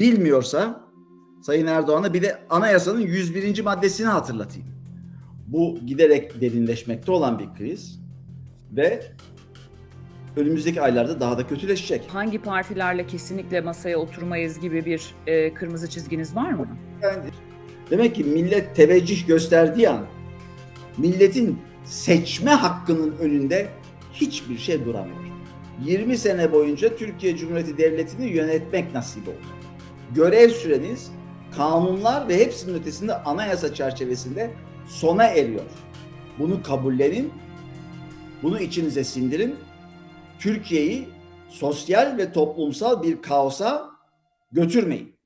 bilmiyorsa Sayın Erdoğan'a bir de anayasanın 101. maddesini hatırlatayım. Bu giderek derinleşmekte olan bir kriz ve önümüzdeki aylarda daha da kötüleşecek. Hangi partilerle kesinlikle masaya oturmayız gibi bir e, kırmızı çizginiz var mı? Yani demek ki millet teveccüh gösterdiği an milletin seçme hakkının önünde hiçbir şey duramıyor. 20 sene boyunca Türkiye Cumhuriyeti Devleti'ni yönetmek nasip oldu. Görev süreniz kanunlar ve hepsinin ötesinde anayasa çerçevesinde sona eriyor. Bunu kabullenin, bunu içinize sindirin. Türkiye'yi sosyal ve toplumsal bir kaosa götürmeyin.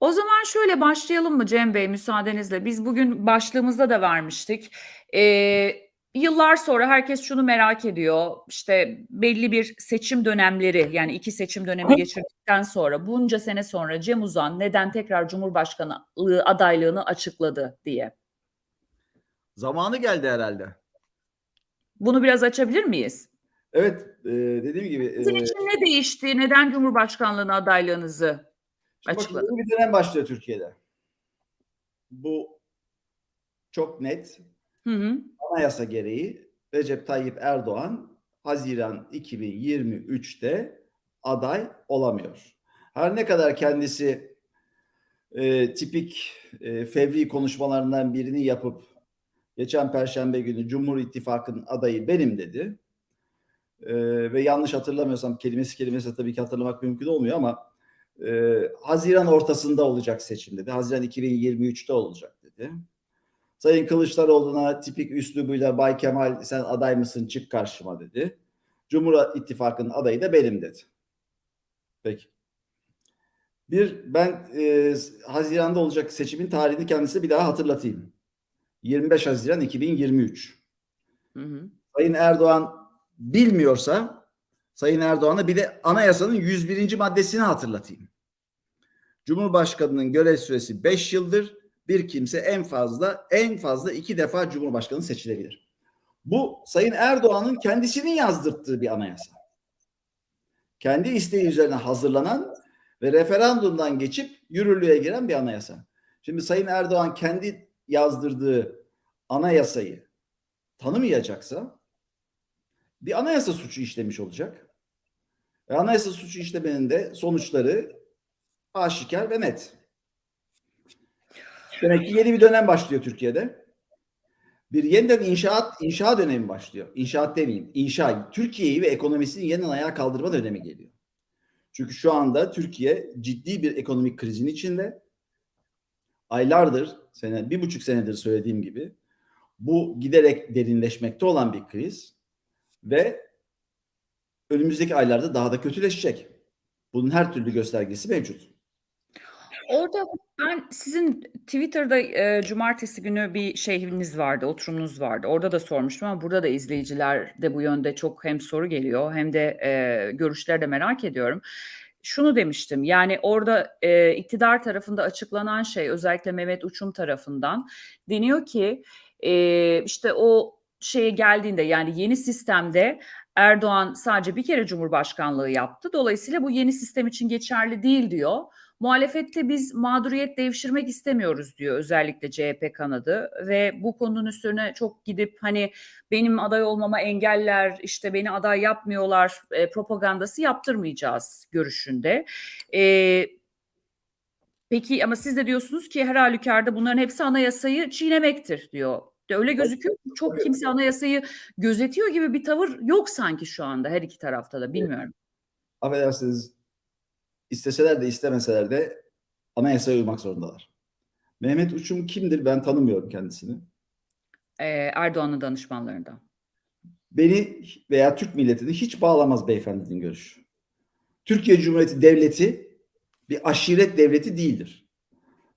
O zaman şöyle başlayalım mı Cem Bey müsaadenizle? Biz bugün başlığımızda da vermiştik. Ee, yıllar sonra herkes şunu merak ediyor. İşte belli bir seçim dönemleri yani iki seçim dönemi geçirdikten sonra bunca sene sonra Cem Uzan neden tekrar Cumhurbaşkanlığı adaylığını açıkladı diye. Zamanı geldi herhalde. Bunu biraz açabilir miyiz? Evet, e, dediğim gibi Sizin e, için ne değişti? Neden Cumhurbaşkanlığına adaylığınızı şimdi bakın açıkladı? yeni bir dönem başlıyor Türkiye'de. Bu çok net. Hı hı. Anayasa gereği Recep Tayyip Erdoğan Haziran 2023'te aday olamıyor. Her ne kadar kendisi e, tipik e, fevri konuşmalarından birini yapıp geçen Perşembe günü Cumhur İttifakı'nın adayı benim dedi. E, ve yanlış hatırlamıyorsam kelimesi kelimesi tabii ki hatırlamak mümkün olmuyor ama e, Haziran ortasında olacak seçim dedi. Haziran 2023'te olacak dedi. Sayın Kılıçdaroğlu'na tipik üslubuyla Bay Kemal sen aday mısın çık karşıma dedi. Cumhur İttifakı'nın adayı da benim dedi. Peki. Bir ben e, Haziran'da olacak seçimin tarihini kendisine bir daha hatırlatayım. 25 Haziran 2023. Hı hı. Sayın Erdoğan bilmiyorsa Sayın Erdoğan'a bir de anayasanın 101. maddesini hatırlatayım. Cumhurbaşkanının görev süresi 5 yıldır. Bir kimse en fazla en fazla iki defa Cumhurbaşkanı seçilebilir. Bu Sayın Erdoğan'ın kendisinin yazdırttığı bir anayasa. Kendi isteği üzerine hazırlanan ve referandumdan geçip yürürlüğe giren bir anayasa. Şimdi Sayın Erdoğan kendi yazdırdığı anayasayı tanımayacaksa bir anayasa suçu işlemiş olacak. Ve anayasa suçu işlemenin de sonuçları aşikar ve net. Demek ki yeni bir dönem başlıyor Türkiye'de. Bir yeniden inşaat inşa dönemi başlıyor. İnşaat demeyeyim. İnşa. Türkiye'yi ve ekonomisini yeniden ayağa kaldırma dönemi geliyor. Çünkü şu anda Türkiye ciddi bir ekonomik krizin içinde. Aylardır, sene, bir buçuk senedir söylediğim gibi bu giderek derinleşmekte olan bir kriz ve önümüzdeki aylarda daha da kötüleşecek. Bunun her türlü göstergesi mevcut. Orada ben sizin Twitter'da e, cumartesi günü bir şeyiniz vardı, oturumunuz vardı. Orada da sormuştum ama burada da izleyiciler de bu yönde çok hem soru geliyor hem de e, görüşleri de merak ediyorum. Şunu demiştim yani orada e, iktidar tarafında açıklanan şey özellikle Mehmet Uçum tarafından deniyor ki e, işte o şeye geldiğinde yani yeni sistemde Erdoğan sadece bir kere Cumhurbaşkanlığı yaptı. Dolayısıyla bu yeni sistem için geçerli değil diyor. Muhalefette biz mağduriyet devşirmek istemiyoruz diyor özellikle CHP kanadı ve bu konunun üstüne çok gidip hani benim aday olmama engeller işte beni aday yapmıyorlar e, propagandası yaptırmayacağız görüşünde. E, peki ama siz de diyorsunuz ki her halükarda bunların hepsi anayasayı çiğnemektir diyor. De öyle gözüküyor. ki Çok kimse anayasayı gözetiyor gibi bir tavır yok sanki şu anda her iki tarafta da bilmiyorum. Affedersiniz isteseler de istemeseler de anayasaya uymak zorundalar. Mehmet Uçum kimdir ben tanımıyorum kendisini. Ee, Erdoğan'ın danışmanlarından. Beni veya Türk milletini hiç bağlamaz beyefendinin görüşü. Türkiye Cumhuriyeti Devleti bir aşiret devleti değildir.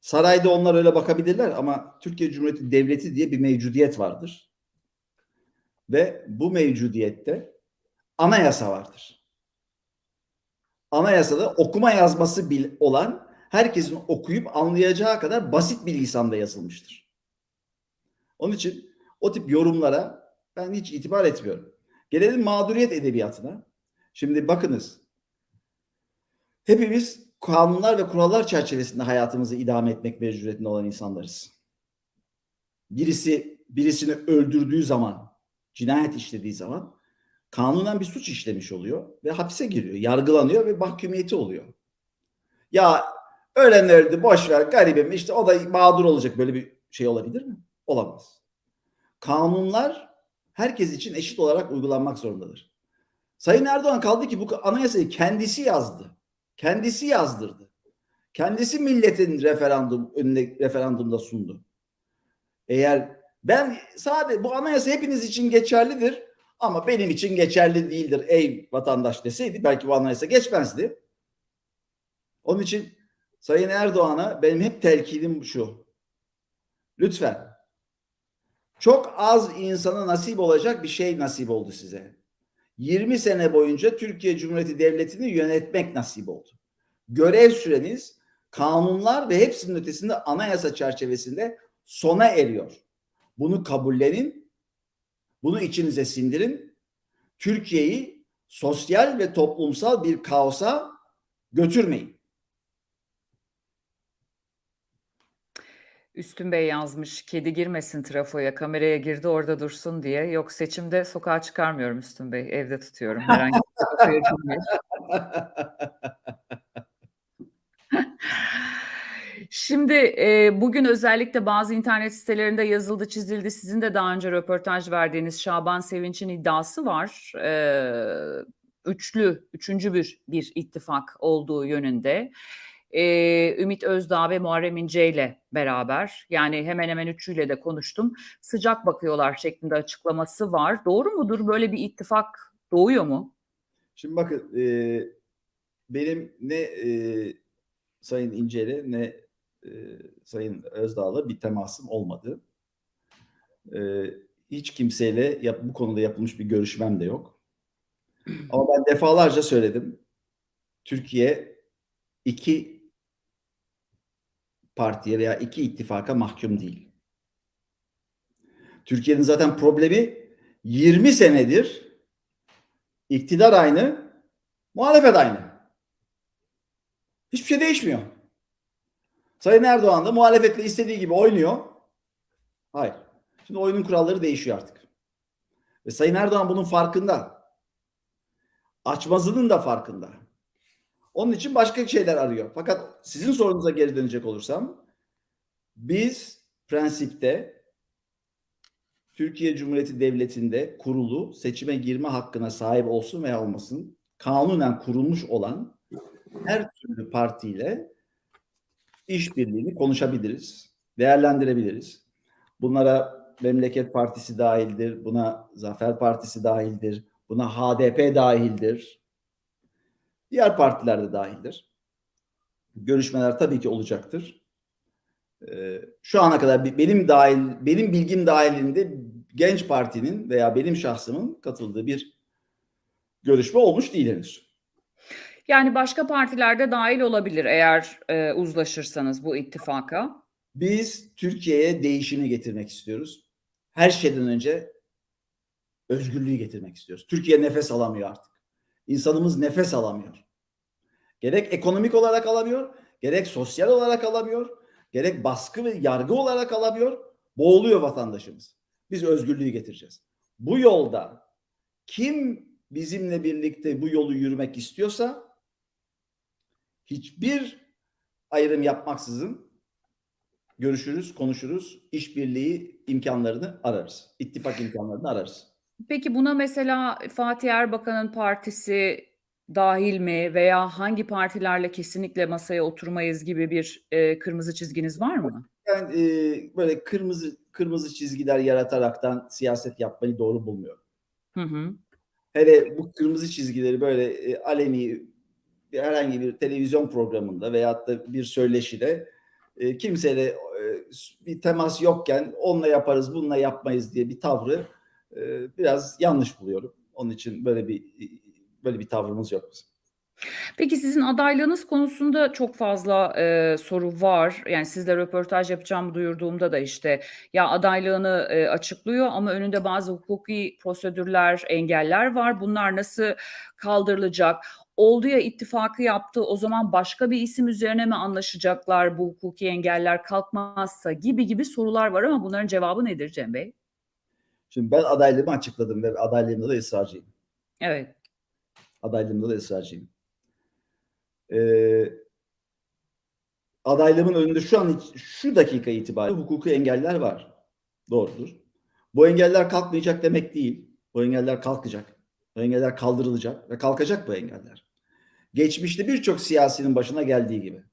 Sarayda onlar öyle bakabilirler ama Türkiye Cumhuriyeti Devleti diye bir mevcudiyet vardır. Ve bu mevcudiyette anayasa vardır. Anayasada okuma yazması bil olan herkesin okuyup anlayacağı kadar basit bir lisanda yazılmıştır. Onun için O tip yorumlara ben hiç itibar etmiyorum. Gelelim mağduriyet edebiyatına. Şimdi bakınız. Hepimiz kanunlar ve kurallar çerçevesinde hayatımızı idame etmek mecburiyetinde olan insanlarız. Birisi birisini öldürdüğü zaman, cinayet işlediği zaman kanunen bir suç işlemiş oluyor ve hapse giriyor, yargılanıyor ve mahkumiyeti oluyor. Ya ölenleri boş ver garibim işte o da mağdur olacak böyle bir şey olabilir mi? Olamaz. Kanunlar herkes için eşit olarak uygulanmak zorundadır. Sayın Erdoğan kaldı ki bu anayasayı kendisi yazdı. Kendisi yazdırdı. Kendisi milletin referandum önüne referandumda sundu. Eğer ben sadece bu anayasa hepiniz için geçerlidir ama benim için geçerli değildir ey vatandaş deseydi belki bu anayasa geçmezdi. Onun için Sayın Erdoğan'a benim hep telkinim şu. Lütfen çok az insana nasip olacak bir şey nasip oldu size. 20 sene boyunca Türkiye Cumhuriyeti Devleti'ni yönetmek nasip oldu. Görev süreniz kanunlar ve hepsinin ötesinde anayasa çerçevesinde sona eriyor. Bunu kabullenin, bunu içinize sindirin. Türkiye'yi sosyal ve toplumsal bir kaosa götürmeyin. Üstün Bey yazmış, kedi girmesin trafoya, kameraya girdi orada dursun diye. Yok seçimde sokağa çıkarmıyorum Üstün Bey, evde tutuyorum. Herhangi bir trafoya girmiyor. Şimdi e, bugün özellikle bazı internet sitelerinde yazıldı, çizildi. Sizin de daha önce röportaj verdiğiniz Şaban Sevinç'in iddiası var. E, üçlü, üçüncü bir, bir ittifak olduğu yönünde. Ee, Ümit Özdağ ve Muharrem İnce ile beraber yani hemen hemen üçüyle de konuştum. Sıcak bakıyorlar şeklinde açıklaması var. Doğru mudur? Böyle bir ittifak doğuyor mu? Şimdi bakın e, benim ne e, Sayın İnce'yle ne e, Sayın Özdağ'la bir temasım olmadı. E, hiç kimseyle bu konuda yapılmış bir görüşmem de yok. Ama ben defalarca söyledim. Türkiye iki partiye veya iki ittifaka mahkum değil. Türkiye'nin zaten problemi 20 senedir iktidar aynı, muhalefet aynı. Hiçbir şey değişmiyor. Sayın Erdoğan da muhalefetle istediği gibi oynuyor. Hayır. Şimdi oyunun kuralları değişiyor artık. Ve Sayın Erdoğan bunun farkında. Açmazının da farkında. Onun için başka şeyler arıyor. Fakat sizin sorunuza geri dönecek olursam biz prensipte Türkiye Cumhuriyeti Devleti'nde kurulu seçime girme hakkına sahip olsun veya olmasın kanunen kurulmuş olan her türlü partiyle işbirliğini konuşabiliriz, değerlendirebiliriz. Bunlara Memleket Partisi dahildir, buna Zafer Partisi dahildir, buna HDP dahildir. Diğer partiler de dahildir. Görüşmeler tabii ki olacaktır. Ee, şu ana kadar benim dahil, benim bilgim dahilinde Genç Parti'nin veya benim şahsımın katıldığı bir görüşme olmuş değil henüz. Yani başka partilerde dahil olabilir eğer e, uzlaşırsanız bu ittifaka. Biz Türkiye'ye değişimi getirmek istiyoruz. Her şeyden önce özgürlüğü getirmek istiyoruz. Türkiye nefes alamıyor artık. İnsanımız nefes alamıyor. Gerek ekonomik olarak alamıyor, gerek sosyal olarak alamıyor, gerek baskı ve yargı olarak alamıyor. Boğuluyor vatandaşımız. Biz özgürlüğü getireceğiz. Bu yolda kim bizimle birlikte bu yolu yürümek istiyorsa hiçbir ayrım yapmaksızın görüşürüz, konuşuruz, işbirliği imkanlarını ararız. İttifak imkanlarını ararız. Peki buna mesela Fatih Erbakan'ın partisi dahil mi veya hangi partilerle kesinlikle masaya oturmayız gibi bir e, kırmızı çizginiz var mı? Ben e, böyle kırmızı kırmızı çizgiler yarataraktan siyaset yapmayı doğru bulmuyorum. Hı hı. Hele bu kırmızı çizgileri böyle e, aleni bir herhangi bir televizyon programında veyahut da bir söyleşide e, kimseyle e, bir temas yokken onunla yaparız bununla yapmayız diye bir tavrı e, biraz yanlış buluyorum. Onun için böyle bir böyle bir tavrımız yok bizim. Peki sizin adaylığınız konusunda çok fazla, eee, soru var. Yani sizle röportaj yapacağımı duyurduğumda da işte ya adaylığını, eee, açıklıyor ama önünde bazı hukuki prosedürler, engeller var. Bunlar nasıl kaldırılacak? Oldu ya ittifakı yaptı, o zaman başka bir isim üzerine mi anlaşacaklar bu hukuki engeller kalkmazsa gibi gibi sorular var ama bunların cevabı nedir Cem Bey? Şimdi ben adaylığımı açıkladım ve adaylığımda da ısrarcıyım. Evet. Adaylığımda da ısrarcıyım. Eee adaylığımın önünde şu an şu dakika itibariyle hukuki engeller var. Doğrudur. Bu engeller kalkmayacak demek değil. Bu engeller kalkacak. Engeller kaldırılacak ve kalkacak bu engeller. Geçmişte birçok siyasinin başına geldiği gibi.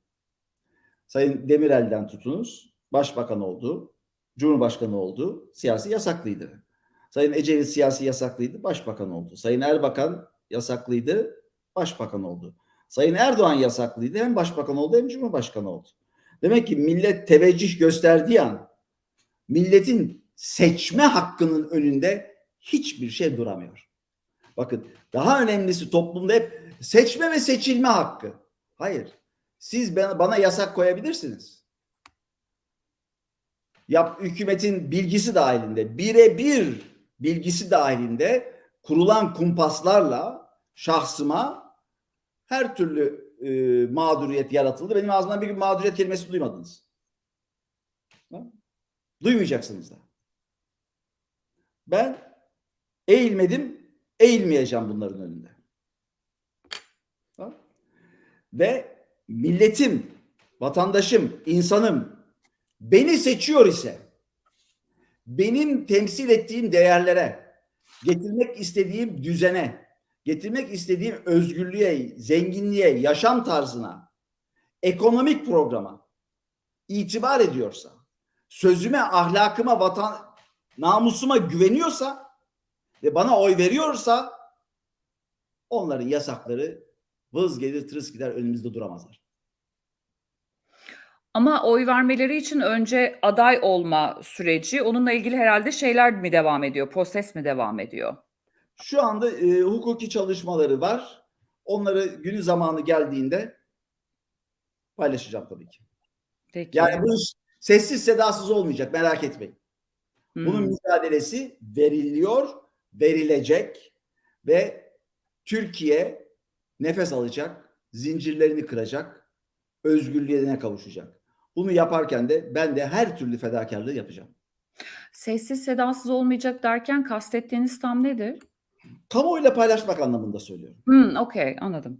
Sayın Demirel'den tutunuz, başbakan oldu, cumhurbaşkanı oldu, siyasi yasaklıydı. Sayın Ecevit siyasi yasaklıydı, başbakan oldu. Sayın Erbakan yasaklıydı, başbakan oldu. Sayın Erdoğan yasaklıydı, hem başbakan oldu hem cumhurbaşkanı oldu. Demek ki millet teveccüh gösterdiği an milletin seçme hakkının önünde hiçbir şey duramıyor. Bakın daha önemlisi toplumda hep seçme ve seçilme hakkı. Hayır. Siz bana, yasak koyabilirsiniz. Yap hükümetin bilgisi dahilinde, birebir bilgisi dahilinde kurulan kumpaslarla şahsıma her türlü e, mağduriyet yaratıldı. Benim ağzımdan bir gün mağduriyet kelimesi duymadınız. Ha? Duymayacaksınız da. Ben eğilmedim, eğilmeyeceğim bunların önünde. Ve milletim, vatandaşım, insanım beni seçiyor ise benim temsil ettiğim değerlere, getirmek istediğim düzene, getirmek istediğim özgürlüğe, zenginliğe, yaşam tarzına, ekonomik programa itibar ediyorsa, sözüme, ahlakıma, vatan namusuma güveniyorsa ve bana oy veriyorsa onların yasakları vız gelir tırıs gider önümüzde duramazlar. Ama oy vermeleri için önce aday olma süreci, onunla ilgili herhalde şeyler mi devam ediyor, proses mi devam ediyor? Şu anda e, hukuki çalışmaları var. Onları günü zamanı geldiğinde paylaşacağım tabii ki. Peki. Yani bu iş sessiz sedasız olmayacak merak etmeyin. Bunun Hmm. mücadelesi veriliyor, verilecek ve Türkiye nefes alacak, zincirlerini kıracak, özgürlüğüne kavuşacak. Bunu yaparken de ben de her türlü fedakarlığı yapacağım. Sessiz sedasız olmayacak derken kastettiğiniz tam nedir? Kamuoyuyla paylaşmak anlamında söylüyorum. Hmm, okey, anladım.